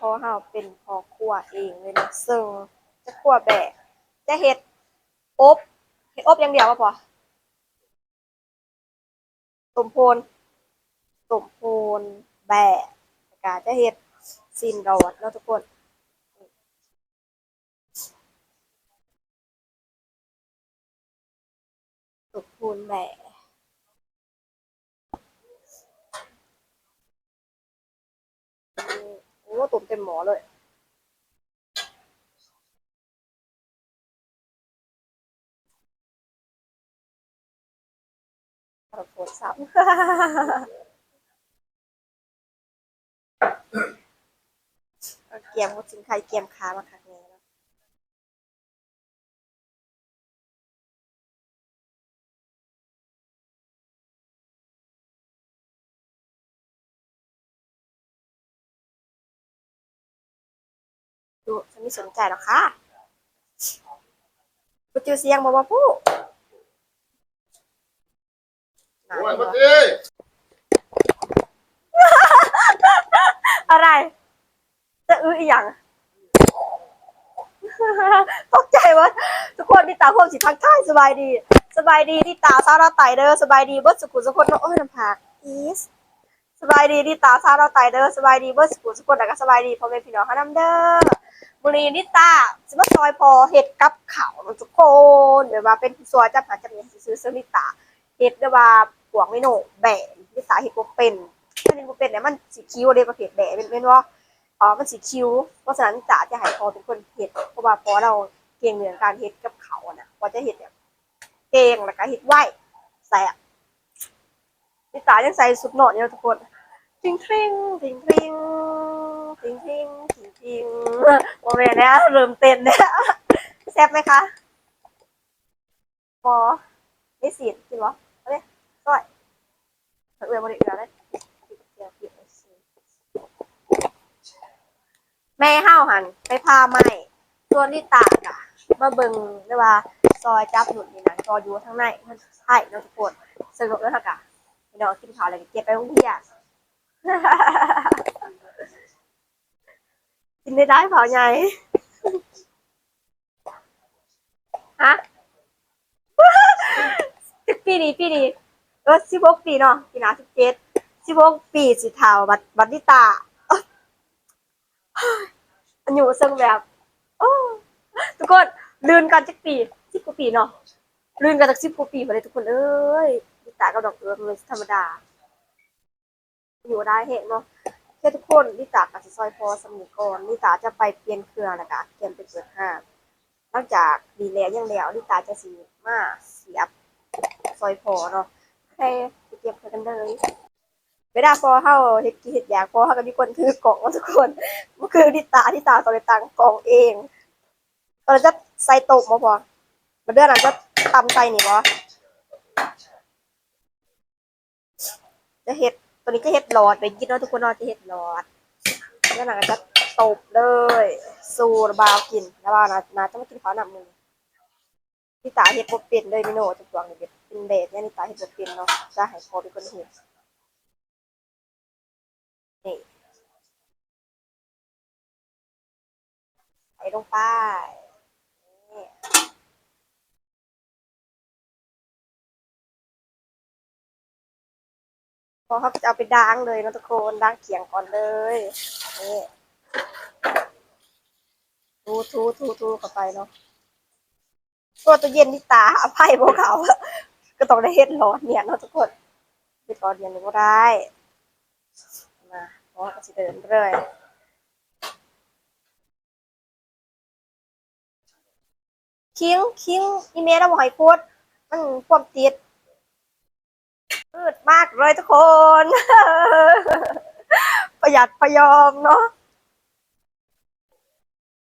พอเฮาเป็นพอครัวเองเลยนะซึ่งจะครัวแบะจะเฮ็ดอบเฮ็ดอบอย่างเดียวว่าพอต้มโพนต้มโพนแบะก็จะเฮ็ดซีนรอดเนาะทุกคนตุกพูนแหม่ ว่าตุ่มเต็มหมอเลยเราโทษซ้ำเอาเกียมก็ถึงใครเกียมขามาคักแน่ย ไม่สนใจหรอกค่ะกูจือเสียงบอกว่าผู้หนาโอ้ยเหรมาอดิอะไร จะอื้ออีหยังตกใจวะทุกคนที่ตาพวกสิทักทายสบายดี สบายดีที่ตาซาราไตเด้อสบายดีเบิร์ดสุขุมสุขคนโอ้ยน้ำผักอีสสบายดีที่ตาซาราไตเด้อสบายดีเบิร์ดสุขุมสุขคนแล้วก็สบายดีพ่อแม่พี่น้องเขานำเด้อ บุรีนิตาสมาซอยพอเห็ดกับเขาทุกคนเดี๋ยวมาเป็นซอยจับหาจับเนี่ยซื้อเสื้อนิตาเห็ดเดี๋ยวว่าปวกไม่โหนแบะนิตาเห็ดบ่เป็นถ้าเห็ดบ่เป็นเนี่ยมันสีคิ้วเด้ประเภทแบะเป็นเป็นว่าอ๋อมันสีคิ้วเพราะฉะนั้นจ๋าจะให้พอเป็นคนเห็ดเพราะว่าพอเราเก่งเรื่องการเห็ดกับเขาอะนะว่าจะเห็ดเนี่ยเก่งแล้วก็เห็ดไหวแสบนี่จ๋ายังใส่สุดหนอนเนี่ยทุกคนทริงทริงทริงทริงทริงทริงทริงทริง โมเมนต์เนี้ยเริ่มเต้นเนี่ยแซ่บไหมคะพอไม่สีดกินวะเอาเลยก้อยเอือมาดิเอือเลยแม่ห้าวหันไปพาไม่ส่วนที่ตากอะมาเบิ่งได้ว่าซอยจับหนุนนี่นะซอยอยู่ทั้งในมันใช่เนาะทุกคนสนุกแล้วค่ะกะพี่น้องกินข้าวอะไรเก็บไปห้องเที่ยง กินได้ได้เปล่าไงฮะสิบปีนี้ปีนี้เออสิบหกปีเนาะปีหน้าสิบเจ็ดสิบหกปีสิเท่าบัดบัดนิตาอันอยู่ซึ่งแบบโอ้ทุกคนลืนกันจักปีสิบกว่าปีเนาะลืนกันจากสิบกว่าปีมาเลยทุกคนเอ้ยดิตากับดอกเอือมันธรรมดาอยู่ได้เหตุเนาะ แค่ทุกคนดิตากับสิซอยพอสมุกรดิตาจะไปเปลี่ยนเครื่องแล้วก็เตรียมไปเปิดห้างนอกจากดีแล้วยังแล้วดิตาจะสีมาเสียบซอยพอเนาะแค่ไปเก็บกันเลยเวลาพอเข้าเฮ็ดกิจเฮ็ดอยากพอเข้าก็มีคนถือกล่องทุกคนก็คือที่ตาที่ตาตอนไปตังกองเองเราจะใส่ตกมาพอมาเดือนหลังจะตำใส่นี่บ่จะเห็ด ตัวนี้จะเห็ดหลอดไปกินเนาะทุกคนเนาะจะเห็ดหลอดเดือนหลังจะตบเลยสูระบาวกินแล้วว่านะนาจะมากินข้าวหนักมือที่ตาเห็ดบ่เป็นเลยมิโน่ทุกตัวนี่เป็นเดทเนี่ยนี่ตาเห็ดบ่เป็นเนาะจะให้พอเป็นคนเห็ดนี่ใส่ลงไป พอเขาจะเอาไปล้างเลยนะทุกคนล้างเขียงก่อนเลยนี่ทูทูทูทูเข้าไปเนาะตัวตัวเย็นที่ตาอภัยพวกเขาก็ต้องได้เฮ็ดร้อนเนี่ยเนาะทุกคนเฮ็ดร้อนเนี่ยหนึ่งก็ได้มาเพราะว่าก็สิเดินเลยคิงคิงอีเมลเราบอกให้พูดมันความติด พืดมากเลยทุกคน ประหยัดประยอมเนาะ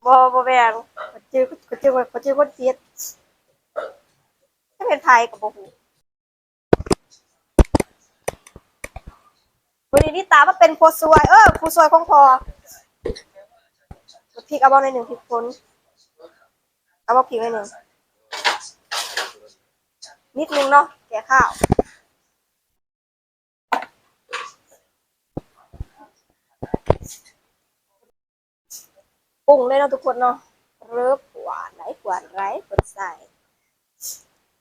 บอบอแบงก็จื้อก็จื้อก็จื้อคนติดถ้าเป็นไทยกับโบหูวันนี้นี่ตามาเป็นผู้สวย เออผู้สวยของพอพริกเอาบอลในหนึ่งพริกพ้นเอามาพิมพ์ไว้หนึ่งนิดนึงเนาะแกะข้าว รุงเลยเนาะทุกคนเนาะเริ่มหวานไหลหวานไรกดใส่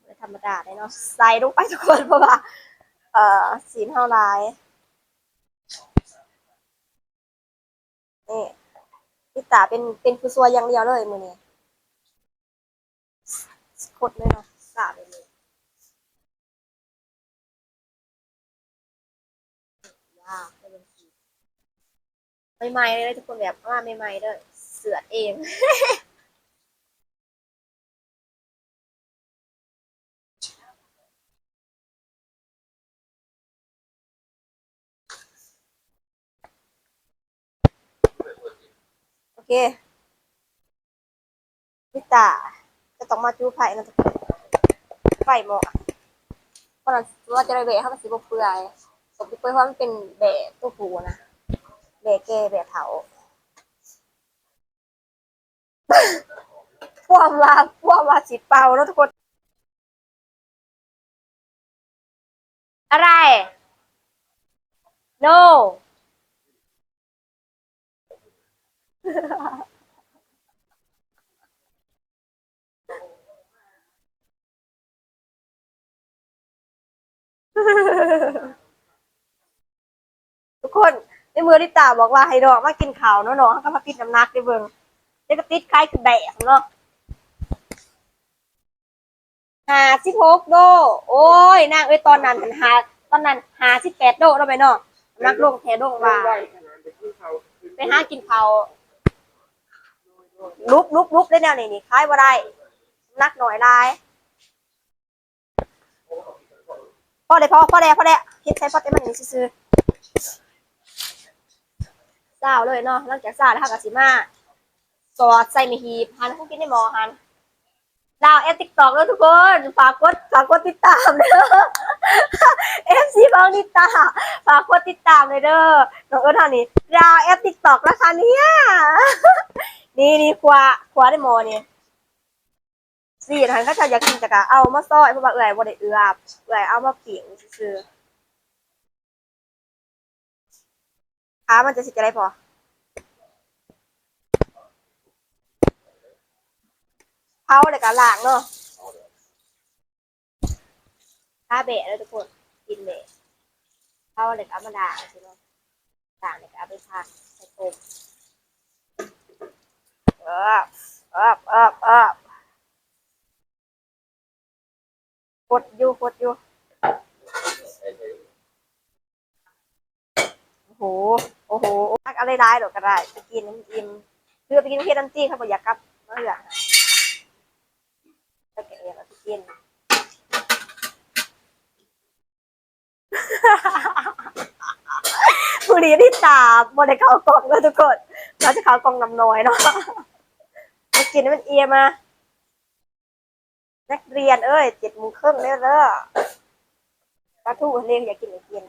ไม่ธรรมดาเลยเนาะใส่ลงไปทุกคนเพราะว่า เอ่อสีเท่าไรนี่พี่ตาเป็นเป็นผู้ซัวอย่างเดียวเลยมือนี้กดเลยเนาะสาดเลยเลยยากเลยเป็นสีใหม่ๆเลยทุกคนแบบว่าใหม่ๆเลย เสือเองโอเคพี่ตาจะต้องมาจูไผ่นะทุกคนไฟหมอกเพราะนั้นว่าจะได้เบะให้ามันสีบเปลือยสมที่เปื่อยเพราะมันเป็นเบะตัวผูนะเบะแก่เบะเถา วกมาพวกมาสีเปาแล้วทุกคน อะไร no ทุกคนในมือที่ตาบอกว่าให้ดอกมากินข้าวเนาะเนาะก็มาปิดน้ำหนักได้เบิ่ง เด็กก็ติดคล้ายคือแบะเนาะหาสิบหกโด โอ้ยนางเอ้ยตอนนั้นมันหาตอนนั้นหาสิบแปดโดแล้วไปเนาะนักลงแค่ลงว่าไปหากินข้าลุกลุกลุกได้แนวนี้นี่คล้ายบ่ได้นักหน่อยลายพอได้พอพอได้พอได้เฮ็ดใช้พอได้มันนี่ซื่อเศร้าเลยเนาะหลังจากเศร้าแล้วค่ะกสิมา สอดใส่ในหีบหันคงกินในหมอหันดาวเอฟติ๊กตอกแล้วทุกคนฝากกดฝากกดติดตามเด้อเอฟซีบางนิตาฝากกดติดตามเลยเด้อน้องเอิร์ธท่านี้ดาวเอฟติ๊กตอกแล้วค่ะเนี่ยนี่นี่ขวาขวาในหมอเนี่ยสี่ทันก็จะอยากกินจากะเอามาซอยเพราะว่าเอื่อยบ่ได้เอือบเอื่อยเอามาเปิ่งซื่อขามันจะสิจะได้พอ ผาเลยกับล้างเนาะถ้าเบะเลยทุกคนกินเบะเผาเลยกับมาด่างใช่ไหมด่างเลยกับเอาไปพักใส่ต้มเออเออเออเออกดอยู่กดอยู่โอ้โหโอ้โหพักอะไรได้หรอกก็ได้ไปกินน้ำอิ่มคือไปกินเพียน้ำจี้เขาบอกอยากกลับเมื่อไหร่ ก็บเงินแล้นผู้ดีที่ตาบนในเขากล่องแล้วทุกคนเราจะเขากล่องน้ำน้อยเนาะมากินให้มันเอียมา นักเรียนเอ้ยเจ็ดโมงครึ่งแล้วเด้อปลาทูเรียงอยากกินอยากกิน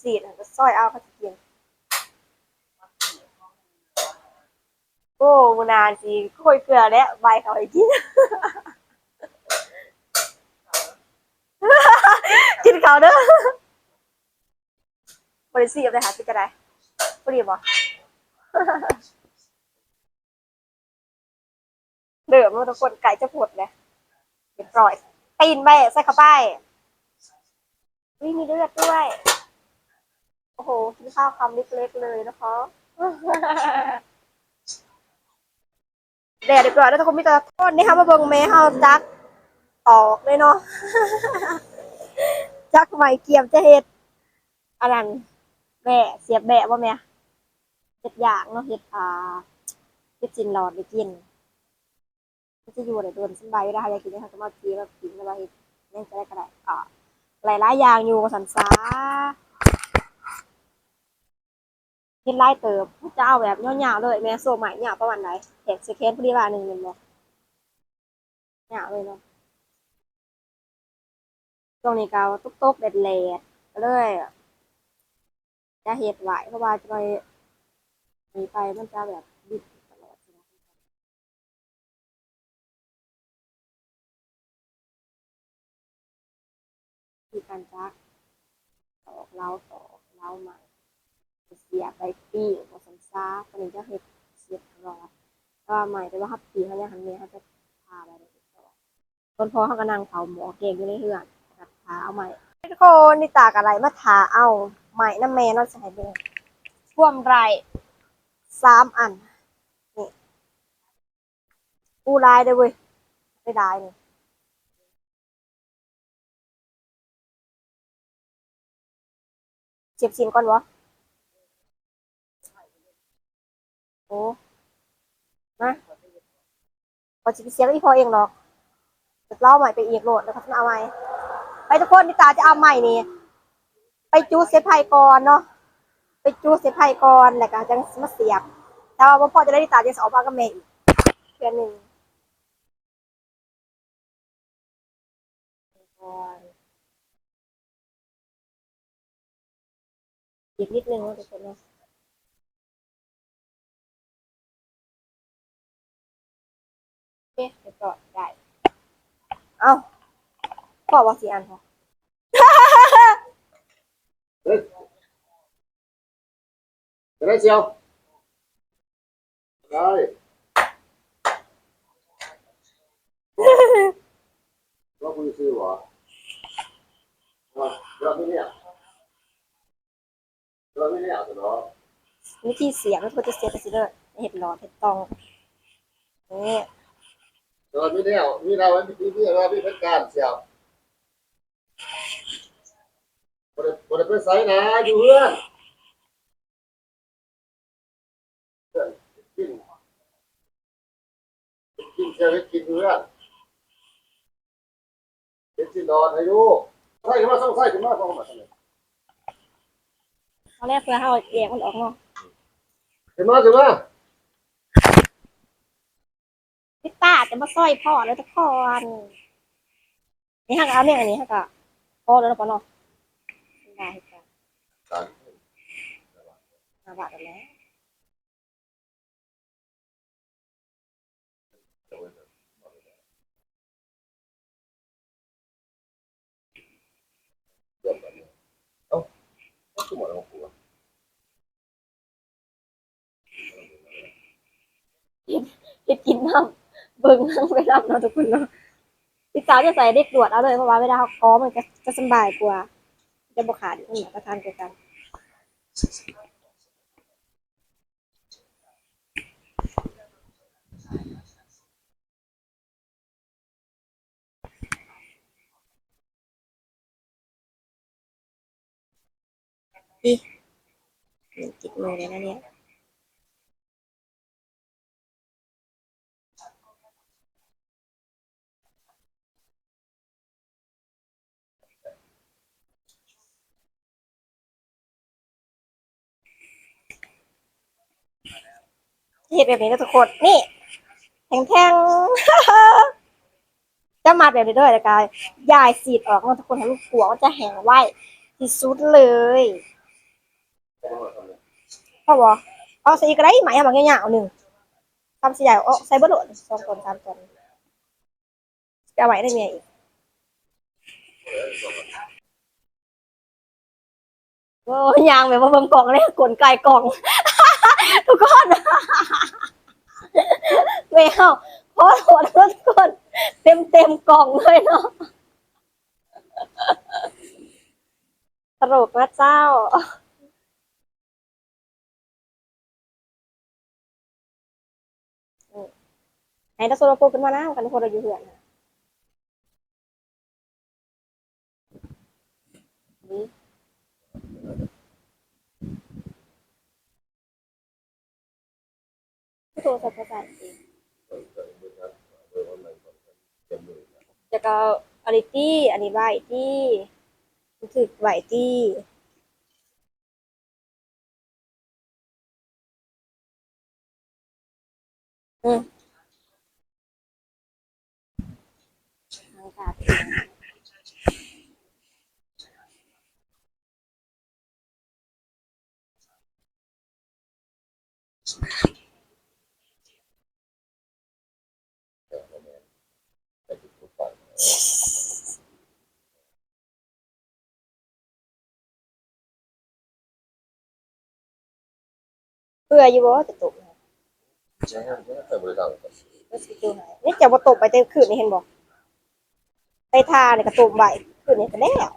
สีดก็ซอยเอาเขาจะกินโอ้มูนานสิคุยเกลือแล้วใบเขาให้กิน กิน เขาเด้อบริสีเลยค่ะสิกระไดบริบอเดือดมันทุกคนไก่จะผดเลยเรียบร้อยตีนแม่ใส่เข้าไปวิ่มีเลือดด้วย โอ้โหกินข้าวคำเล็กๆเลยนะคะแดดเรียบร้อยแล้วทุกคนมีแต่ต้นนี่ค่ะมาเบิ่งแม่เฮาจักตอกเลยเนาะ จักใหม่เกียมจะเฮ็ดอันนั้นแบะเสียบแบะบ่แม่เฮ็ดอย่างเนาะเฮ็ดอ่าเฮ็ดจินหลอดไปกินมันจะอยู่ได้โดนสบายอยู่ได้อยากกินนะคะก็มากินมากินแล้วเฮ็ดยังจะได้ก็ได้อ่าหลายๆอย่างอยู่สันซาเฮ็ดหลายเติบจะเอาแบบยาๆเลย แม่โซใหม่ยาประมาณไหนแขกสแคนพอดีว่าหนึงแม่นบ่ยาเลยเนาะ ตรงนี้ก็ตุกตกแดดแลดก็เลยจะเห็ดไหวเพราะว่าจะไปหนีไปมันจะแบบดิบตลอดใช่ไหมมีการจักตอกเล้าตอกเล้าใหม่เสียไปปีกผสมซาตอนนี้จะเห็ดเสียบรอดก็ใหม่แต่ว่าฮับปีเขาเนี่ยหันเมียเขาจะพาไปเลยคนพอเขาก็นั่งเผาหมอเก่งอยู่ในเรือนาเอาใหม่ทุกคนนี่ตากอะไรมาทาเอาใหม่น้ำแม่น้องใส่เบงท่วมไรสามอันนี่กูลายเลยเว้ยไม่ได้นี่เจ็บสินก่อนวะโอ้นะพอจะไปเสียก็อีพอเองหรอกจะเล่าใหม่ไปอีกโหลดแล้วก็เอาใหม่ ไปทุกคนนิตาจะเอาใหม่นี่ ไปจูเซฟไพก่อนเนาะไปจูเซฟไพก่อนแล้วก็จังมาเสียบแต่ว่าพ่อจะได้นิตาจะสอบมากับแม่อีกเพื่อนหนึ่งอีกนิดนึงนะทุกคนเนาะโอเคเดี๋ยวก็ได้ เอา พ่อว่าสี่อันพอจะได้เชียวได้ว่าคุณซื้อหรอว่เราไม่เนี่ยเราไม่เนี่ยสิเนาะวิธีเสียงมันควรจะเสียงกันสิเด้อเห็ดหลอดเห็ดตองนี่เราไม่เนี่ยมีเราไม่มีที่เราไม่เป็นการเชียว บริบริเป็นไซนะอยู่เพื่อนเพื่อนกินกินเชียวกินเพื่อนเป็นที่นอนให้ลูกใส่ขึ้นมาต้องใส่ขึ้นมาต้องมาทำไมตอนแรกเพื่อให้เอาเอียงมันออกเนาะขึ้นมาขึ้นมาพี่ตาจะมาสร้อยพ่อแล้วทุกคนนี่ฮักเอาเนี่ยอันนี้ฮักอะพอแล้วเนาะปะเนาะ ได้ค่ะมาบาดแล้วขึ้นมาแล้วหัวเห็ดกินน้ำเบิ่งนั่งไปรับเนาะทุกคนเนาะพี่สาวจะใส่เด็กตรวจเอาเลยเพราะว่าเวลาเขาก้อมันจะจะสบายกว่า จะบกขาดมันหนาประทานกว่ากันอีมันติดมือ เห็ดแบบนี้นะทุกคนนี่แทงๆจะมาแบบนี้ด้วยนะกายยายสีดออกมาทุกคนให้ลูกหัวมันจะแห้งไวที่สุดเลยพ่อบอกเอาใส่อีกอะไรไหมเอามาง่ายๆหนึ่งทำสีใหญ่เอาใส่บอร์โหลดสองตนสามตนจะเอาไว้ได้ไงอีกโอ้ยยางแบบว่าเบิ่งกล่องเลยกลไกกล่อง ทุกคนไม่เอาเพราะโหดทุกคน เต็มเต็มกล่องเลยเนาะตลกนะเจ้าให้ตาโซโลโปขึ้นมานะกันทุกคนเราอยู่เหือนน่ะนี่โทรศัพท์ภาษาอังจะก็อันนี้ตี้อันนี้ใบตี้รู้สึกไหวตี้อืมทา เพื่ออยู่บ่จะตกใช่ใช่เคยบริการแล้วสิจูไหนนี่จะบ่ตกไปเต็มคืนนี่เห็นบ่ไปทาเนี่ยกระตุ่มใบคืนนี่ก็แล้ว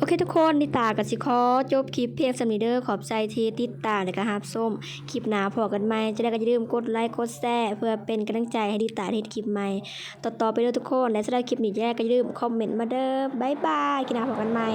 โอเคทุกคนนิตากับสิคอจบคลิปเพียงสำนีเดอร์ขอบใจที่ติดตามและก็ฮับส้มคลิปหนาพอกันใหม่จะได้ก็อย่าลืมกดไลค์กดแชร์เพื่อเป็นกำลังใจให้นิตาที่คลิปใหม่ ต่อๆไปด้วยทุกคนและสำหรับคลิปนี้จะได้ก็อย่าลืมคอมเมนต์มาเด้อบ๊ายบายกินหนาพอกันใหม่